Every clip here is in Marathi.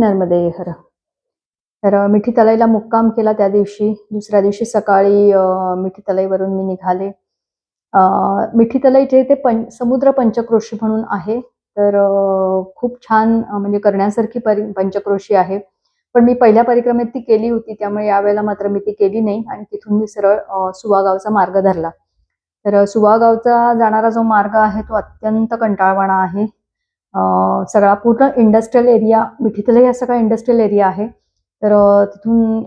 नर्मदे हर. तर मिठी तलाईला मुक्काम केला त्या दिवशी. दुसऱ्या दिवशी सकाळी मिठी तलाईवरून मी निघाले. मिठी तलाई जे ते पं समुद्र पंचक्रोशी म्हणून आहे. तर खूप छान म्हणजे करण्यासारखी परि पंचक्रोशी आहे. पण मी पहिल्या परिक्रमेत ती केली होती. त्यामुळे यावेळेला मात्र मी ती केली नाही आणि तिथून मी सरळ सुवागावचा मार्ग धरला. तर सुवागावचा जाणारा जो मार्ग आहे तो अत्यंत कंटाळवाणा आहे. सगळा पूर्ण इंडस्ट्रियल एरिया मिठीतलाही हा सगळा इंडस्ट्रियल एरिया आहे. तर तिथून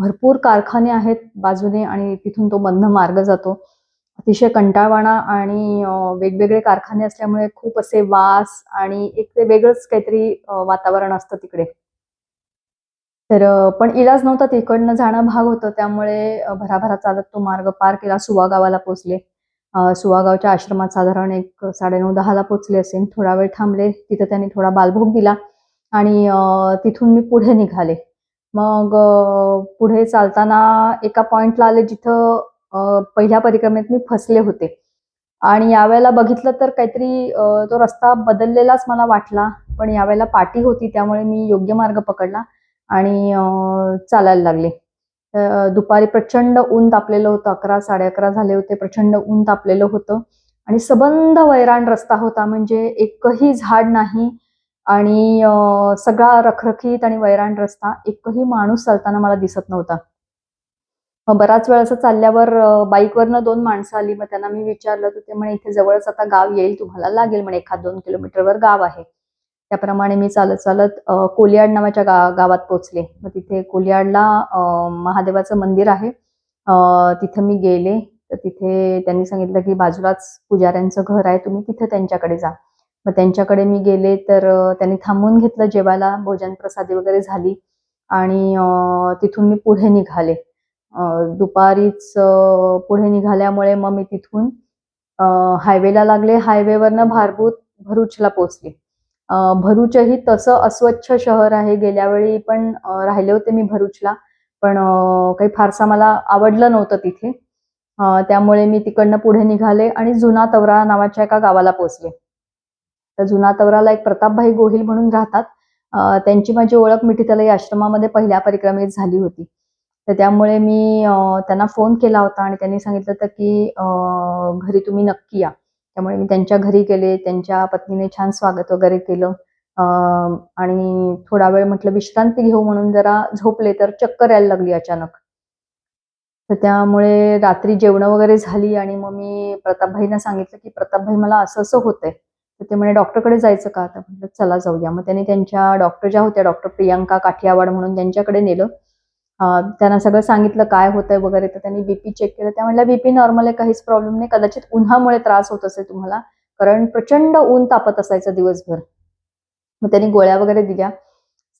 भरपूर कारखाने आहेत बाजूने आणि तिथून तो बंद मार्ग जातो. अतिशय कंटाळवाणा आणि वेगवेगळे कारखाने असल्यामुळे खूप असे वास आणि एक ते वेगळंच काहीतरी वातावरण असतं तिकडे. तर पण इलाज नव्हता तिकडनं जाणं भाग होतं. त्यामुळे भराभरा चालत तो मार्ग पार केला सुवा गावाला पोहोचले. सुवागावच्या आश्रमात साधारण एक साडेनऊ दहाला पोचले असेल थोडा वेळ थांबले तिथं त्यांनी थोडा बालभोग दिला आणि तिथून मी पुढे निघाले. मग पुढे चालताना एका पॉइंटला आले जिथं पहिल्या परिक्रमेत मी फसले होते. आणि यावेळेला बघितलं तर काहीतरी तो रस्ता बदललेलाच मला वाटला पण यावेळेला पाटी होती त्यामुळे मी योग्य मार्ग पकडला आणि चालायला लागले. दुपारी प्रचंड ऊन तापलेलं होतं अकरा साडे अकरा झाले होते प्रचंड ऊन तापलेलं होतं. आणि सबंध वैराण रस्ता होता म्हणजे एकही झाड नाही आणि सगळा रखरखीत आणि वैराण रस्ता एकही माणूस चालताना मला दिसत नव्हता. मग बराच वेळ असं चालल्यावर बाईकवरनं दोन माणसं आली. मग त्यांना मी विचारलं तर ते म्हणे इथे जवळच आता गाव येईल. तुम्हाला लागेल म्हणे एखाद दोन किलोमीटरवर गाव आहे. त्याप्रमाणे मी चालत चालत कोलियाड नावाच्या गा गावात पोहोचले मग तिथे कोलियाडला महादेवाचं मंदिर आहे. तिथं मी गेले. तर तिथे त्यांनी सांगितलं की बाजूलाच पुजाऱ्यांचं घर आहे तुम्ही तिथे त्यांच्याकडे जा. मग त्यांच्याकडे मी गेले तर त्यांनी थांबवून घेतलं जेवायला भोजन प्रसादी वगैरे झाली. आणि तिथून मी पुढे निघाले. दुपारीच पुढे निघाल्यामुळे मग मी तिथून हायवेला लागले. हायवेवरनं भारभूत भरूचला पोहोचले भरूचही तसं अस्वच्छ शहर आहे. गेल्या वेळी पण राहिले होते मी भरूचला. पण काही फारसा मला आवडलं नव्हतं तिथे. त्यामुळे मी तिकडनं पुढे निघाले आणि जुना तवरा नावाच्या एका गावाला पोहोचले तर जुना तवराला एक प्रतापभाई गोहिल म्हणून राहतात. त्यांची माझी ओळख मिठीतलाई आश्रमामध्ये पहिल्या परिक्रमेत झाली होती. तर त्यामुळे मी त्यांना फोन केला होता आणि त्यांनी सांगितलं होतं की घरी तुम्ही नक्की या. त्यामुळे मी त्यांच्या घरी गेले त्यांच्या पत्नीने छान स्वागत वगैरे केलं. आणि थोडा वेळ म्हटलं विश्रांती घेऊ म्हणून जरा झोपले तर चक्कर यायला लागली अचानक. तर त्यामुळे रात्री जेवणं वगैरे झाली आणि मग मी प्रतापभाईंना सांगितलं की प्रतापभाई मला असं असं होतंय. तर ते म्हणे डॉक्टरकडे जायचं का? तर म्हटलं चला जाऊया. मग त्यांनी त्यांच्या डॉक्टर ज्या होत्या डॉक्टर प्रियांका काठियावाड म्हणून त्यांच्याकडे नेलं. त्यांना सगळं सांगितलं काय होतंय वगैरे तर त्यांनी बीपी चेक केलं. त्या म्हणल्या बीपी नॉर्मल आहे काहीच प्रॉब्लेम नाही. कदाचित उन्हामुळे त्रास होत असेल तुम्हाला कारण प्रचंड ऊन तापत असायचं दिवसभर. मग त्यांनी गोळ्या वगैरे दिल्या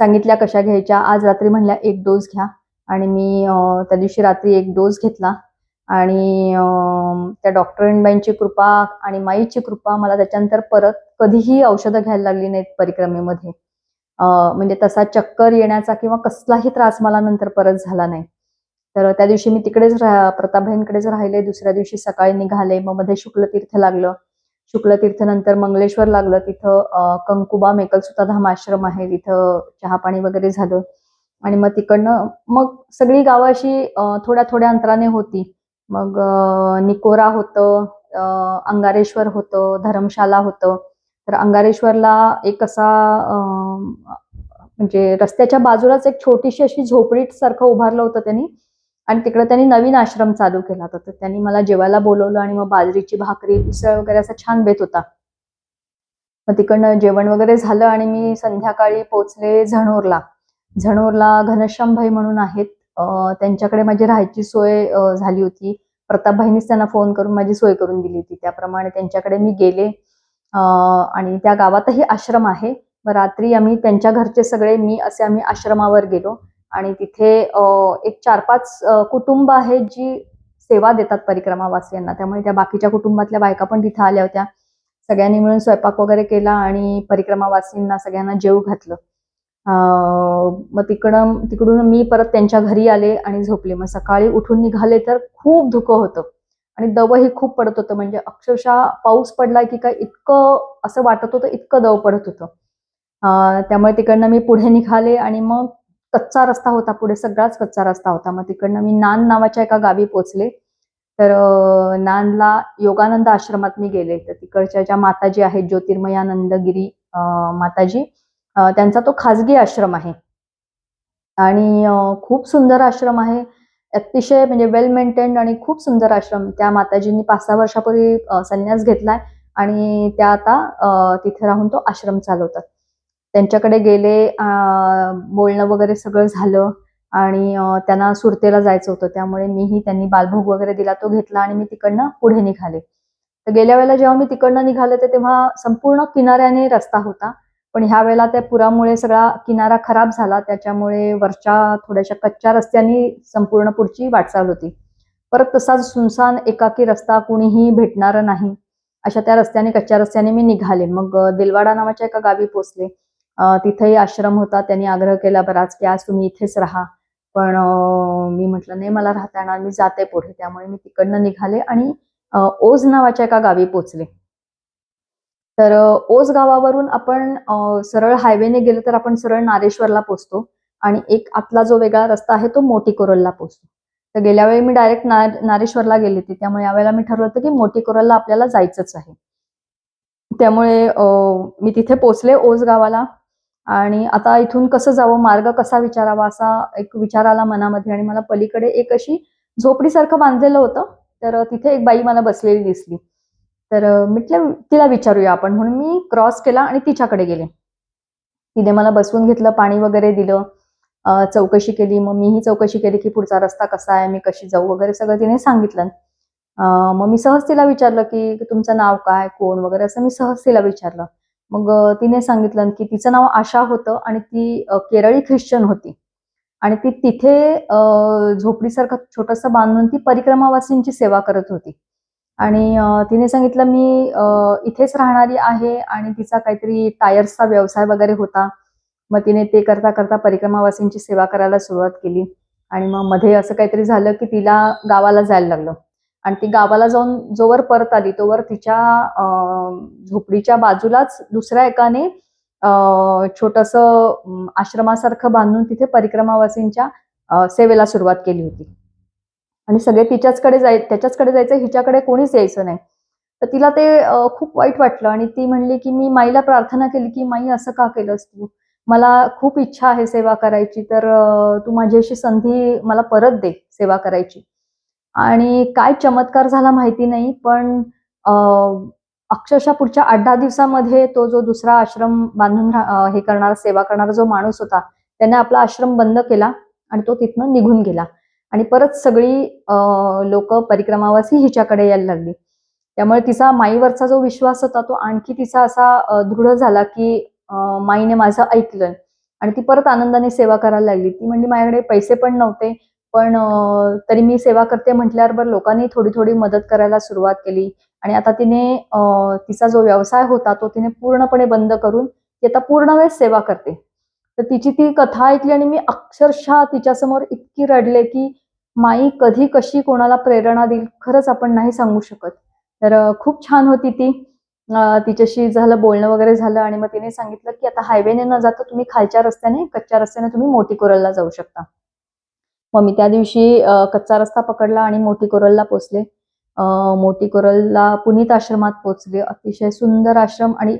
सांगितल्या कशा घ्यायच्या. आज रात्री म्हणल्या एक डोस घ्या. आणि मी त्या दिवशी रात्री एक डोस घेतला. आणि त्या डॉक्टरांबाईंची कृपा आणि माईची कृपा मला त्याच्यानंतर परत कधीही औषधं घ्यायला लागली नाहीत परिक्रमेमध्ये. म्हणजे तसा चक्कर येण्याचा किंवा कसलाही त्रास मला नंतर परत झाला नाही. तर त्या दिवशी मी तिकडेच रा प्रतापभाईंकडेच राहिले. दुसऱ्या दिवशी सकाळी निघाले. मग मध्ये शुक्लतीर्थ लागलं. शुक्लतीर्थ नंतर मंगलेश्वर लागलं. तिथं कंकुबा मेकलसुता धाम आश्रम आहे. तिथं चहा पाणी वगैरे झालं. आणि मग तिकडनं मग सगळी गावं अशी थोड्या थोड्या अंतराने होती. मग निकोरा होतं अंगारेश्वर होतं धर्मशाला होतं. तर अंगारेश्वरला एक असा म्हणजे रस्त्याच्या बाजूलाच एक छोटीशी अशी झोपडी सारखं उभारलं होतं त्यांनी आणि तिकडे त्यांनी नवीन आश्रम चालू केला होता. तर त्यांनी मला जेवायला बोलवलं आणि मग बाजरीची भाकरी उसळ वगैरे असा छान बेत होता. मग तिकडनं जेवण वगैरे झालं आणि मी संध्याकाळी पोचले झणोरला. झणोरला घनश्यामभाई म्हणून आहेत. त्यांच्याकडे माझी राहायची सोय झाली होती. प्रतापभाईनीच त्यांना फोन करून माझी सोय करून दिली होती. त्याप्रमाणे त्यांच्याकडे मी गेले. आणि त्या गावातही आश्रम आहे. मग रात्री आम्ही त्यांच्या घरचे सगळे मी असे आम्ही आश्रमावर गेलो. आणि तिथे एक चार पाच कुटुंब आहेत जी सेवा देतात परिक्रमावासियांना. त्यामुळे त्या बाकीच्या कुटुंबातल्या बायका पण तिथे आल्या होत्या. सगळ्यांनी मिळून स्वयंपाक वगैरे केला आणि परिक्रमावासींना सगळ्यांना जेव घातलं. मग तिकडं तिकडून मी परत त्यांच्या घरी आले आणि झोपले. मग सकाळी उठून निघाले तर खूप धुकं होतं. आणि दव ही खूप पडत होतं. म्हणजे अक्षरशः पाऊस पडला की काय इतकं असं वाटत होतं इतकं दव पडत होतं. त्यामुळे तिकडनं मी पुढे निघाले आणि मग कच्चा रस्ता होता पुढे सगळाच कच्चा रस्ता होता. मग तिकडनं मी नान नावाच्या एका गावी पोचले. तर नानला योगानंद आश्रमात मी गेले. तर तिकडच्या ज्या माताजी आहेत ज्योतिर्मयानंदगिरी माताजी त्यांचा तो खाजगी आश्रम आहे. आणि खूप सुंदर आश्रम आहे. अतिशय म्हणजे वेल मेंटेन्ड आणि खूप सुंदर आश्रम. त्या माताजींनी पाच सहा वर्षापूर्वी संन्यास घेतलाय आणि त्या आता तिथे राहून तो आश्रम चालवतात. त्यांच्याकडे गेले बोलणं वगैरे सगळं झालं आणि त्यांना सुरतेला जायचं होतं. त्यामुळे मीही त्यांनी बालभोग वगैरे दिला तो घेतला आणि मी तिकडनं पुढे निघाले. तर गेल्या वेळेला जेव्हा मी तिकडनं निघाले तर तेव्हा संपूर्ण किनाऱ्याने रस्ता होता. पण ह्या वेळेला त्या पुरामुळे सगळा किनारा खराब झाला त्याच्यामुळे वरच्या थोड्याशा कच्च्या रस्त्यांनी संपूर्ण पुढची वाटचाल होती. परत तसाच सुनसान एकाकी रस्ता कुणीही भेटणार नाही. अशा त्या रस्त्याने कच्च्या रस्त्याने मी निघाले. मग दिलवाडा नावाच्या एका गावी पोचले तिथेही आश्रम होता. त्यांनी आग्रह केला बराच की आज तुम्ही इथेच राहा. पण मी म्हटलं नाही मला राहता येणार. मी जाते पुढे. त्यामुळे मी तिकडनं निघाले आणि ओझ नावाच्या एका गावी पोचले तर ओस ओझ गावावरून आपण सरळ हायवेने गेलो तर आपण सरळ नारेश्वरला पोचतो आणि एक आतला जो वेगळा रस्ता आहे तो मोठी कोरलला पोचतो. तर गेल्या वेळी मी डायरेक्ट नारेश्वरला गेले होते. त्यामुळे यावेळेला मी ठरवलं होतं की मोठी कोरलला आपल्याला जायचंच आहे. त्यामुळे मी तिथे पोचले ओझ गावाला आणि आता इथून कसं जावं मार्ग कसा विचारावा असा एक विचार आला मनामध्ये आणि मला पलीकडे एक अशी झोपडीसारखं बांधलेलं होतं. तर तिथे एक बाई मला बसलेली दिसली. तर म्हटलं तिला विचारूया आपण. म्हणून मी क्रॉस केला आणि तिच्याकडे गेले. तिने मला बसवून घेतलं पाणी वगैरे दिलं चौकशी केली. मग मीही चौकशी केली की पुढचा रस्ता कसा आहे मी कशी जाऊ वगैरे सगळं तिने सांगितलं. मग मी सहज तिला विचारलं की तुमचं नाव काय कोण वगैरे असं मी सहज तिला विचारलं. मग तिने सांगितलं की तिचं नाव आशा होतं आणि ती केरळी ख्रिश्चन होती. आणि ती तिथे झोपडीसारखं छोटंसं बांधून ती परिक्रमावासींची सेवा करत होती. आणि तिने सांगितलं मी इथेच राहणारी आहे आणि तिचा काहीतरी टायर्सचा व्यवसाय वगैरे होता. मग तिने ते करता करता परिक्रमावासींची सेवा करायला सुरुवात केली. आणि मग मध्ये असं काहीतरी झालं की तिला गावाला जायला लागलं. आणि ती गावाला जाऊन जोवर परत आली तोवर तिच्या झोपडीच्या बाजूलाच दुसऱ्या एकाने छोटस आश्रमासारखं बांधून तिथे परिक्रमावासींच्या सेवेला सुरुवात केली होती. आणि सगळे तिच्याचकडे जाय त्याच्याचकडे जायचं हिच्याकडे कोणीच यायचं नाही. तर तिला ते खूप वाईट वाटलं आणि ती म्हणली की मी माईला प्रार्थना केली की माई असं का केलंस तू? मला खूप इच्छा आहे सेवा करायची तर तू माझी अशी संधी मला परत दे सेवा करायची. आणि काय चमत्कार झाला माहिती नाही पण अक्षरशः पुढच्या आठ दहा दिवसामध्ये तो जो दुसरा आश्रम बांधून हे करणारा सेवा करणारा जो माणूस होता त्याने आपला आश्रम बंद केला आणि तो तिथनं निघून गेला. आणि परत सगळी लोक परिक्रमावासी हिच्याकडे यायला लागली. त्यामुळे तिचा माईवरचा जो विश्वास होता तो आणखी तिचा असा दृढ झाला की माईने माझं ऐकलं. आणि ती परत आनंदाने सेवा करायला लागली. ती म्हणजे माझ्याकडे पैसे पण नव्हते पण तरी मी सेवा करते म्हटल्यावर लोकांनी थोडी थोडी मदत करायला सुरुवात केली. आणि आता तिने तिचा जो व्यवसाय होता तो तिने पूर्णपणे बंद करून ती आता पूर्ण वेळ सेवा करते. तर तिची ती कथा ऐकली आणि मी अक्षरशः तिच्यासमोर इतकी रडले की माई कधी कशी कोणाला प्रेरणा देईल खरंच आपण नाही सांगू शकत. तर खूप छान होती ती. तिच्याशी झालं बोलणं वगैरे झालं आणि मग तिने सांगितलं की आता हायवेने न जाता तुम्ही खालच्या रस्त्याने कच्च्या रस्त्याने तुम्ही मोठी कोरलला जाऊ शकता. मग मी त्या दिवशी कच्चा रस्ता पकडला आणि मोठी कोरलला पोचले. अं, मोठी कोरलला पुनीत आश्रमात पोचले. अतिशय सुंदर आश्रम आणि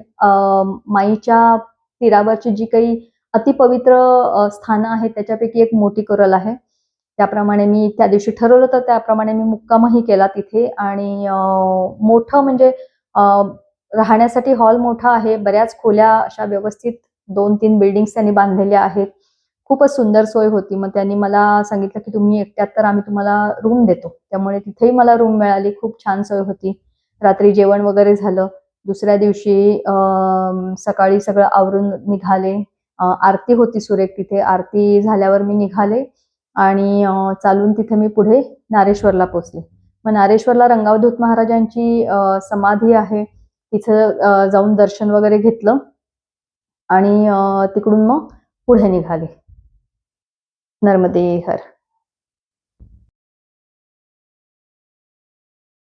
माईच्या तीरावरची जी काही अतिपवित्र स्थानं आहेत त्याच्यापैकी एक मोठी कोरल आहे. त्याप्रमाणे मी त्या दिवशी ठरवलं तर त्याप्रमाणे मी मुक्कामही केला तिथे. आणि मोठं म्हणजे राहण्यासाठी हॉल मोठा आहे. बऱ्याच खोल्या अशा व्यवस्थित दोन तीन बिल्डिंग्स त्यांनी बांधलेल्या आहेत. खूपच सुंदर सोय होती. मग त्यांनी मला सांगितलं की तुम्ही एकट्यात तर आम्ही तुम्हाला रूम देतो. त्यामुळे तिथेही मला रूम मिळाली. खूप छान सोय होती. रात्री जेवण वगैरे झालं. दुसऱ्या दिवशी सकाळी सगळं आवरून निघाले. आरती होती सुरेख तिथे. आरती झाल्यावर मी निघाले. आणि चालून तिथे मी पुढे नारेश्वरला पोचले. मग नारेश्वरला रंगावधूत महाराजांची समाधी आहे. तिथं जाऊन दर्शन वगैरे घेतलं आणि तिकडून मग पुढे निघाले. नर्मदे हर.